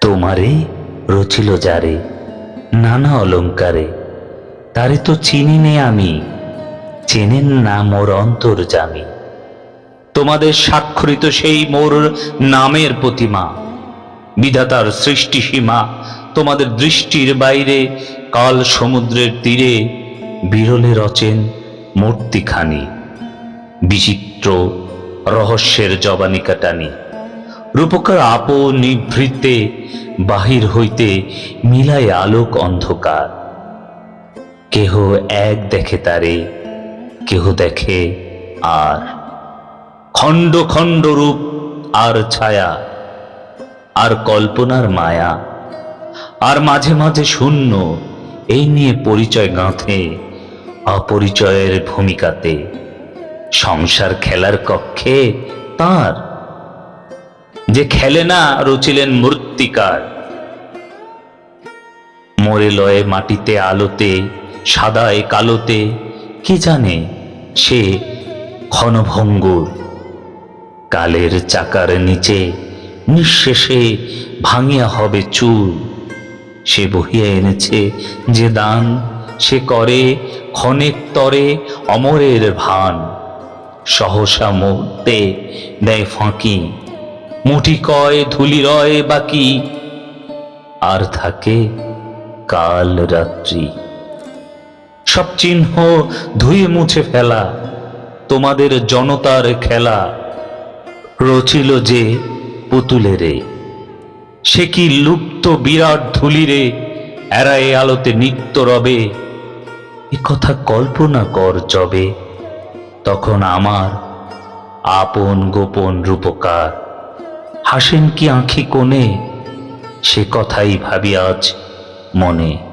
তোমারে রচিল যারে, নানা অলঙ্কারে। তারে তো চিনি নে আমি, চেনেন না মোর অন্তর জামি। তোমাদের স্বাক্ষরিত সেই মোর নামের প্রতিমা, বিধাতার সৃষ্টি সীমা, তোমাদের দৃষ্টির বাইরে কাল সমুদ্রের তীরে বিরলে রচেন মূর্তিখানি, বিচিত্র রহস্যের জবানিকা টানি রূপকার আপো নিভৃতে, বাহির হইতে মিলায় আলোক অন্ধকার। কেহ এক দেখে তারে, কেহ দেখে আর। খণ্ড খণ্ড রূপ, আর ছায়া, আর কল্পনার মায়া। আর মাঝে মাঝে শূন্য, এই নিয়ে পরিচয় গাঁথে। অপরিচয়ের ভূমিকাতে সংসার খেলার কক্ষে তার। যে খেলে না রচিলেন মূর্তিকার। মরে লয়ে মাটিতে আলোতে, সাদায় কালোতে, কি জানে সে ক্ষণভঙ্গুর। কালের চাকার নিচে নিঃশেষে ভাঙিয়া হবে চুল। সে বহিয়া এনেছে যে দান সে করে ক্ষণেক তরে অমরের ভান। সহসা মুহূর্তে দেয় ফাঁকি। মুঠি কয়, ধুলি রয় বাকি। আর থাকে কাল রাত্রি। সব চিহ্ন ধুয়ে মুছে ফেলা, তোমাদের জনতার খেলা। রচিল যে পুতুলেরে, সে কি লুপ্ত বিরাট ধুলিরে এরায় আলোতে নিত্য রবে। এ কথা কল্পনা কর যবে। তখন আমার আপন গোপন রূপকার। হাসেন কি আঁখি কোণে? সে কথাই ভাবি আজ মনে।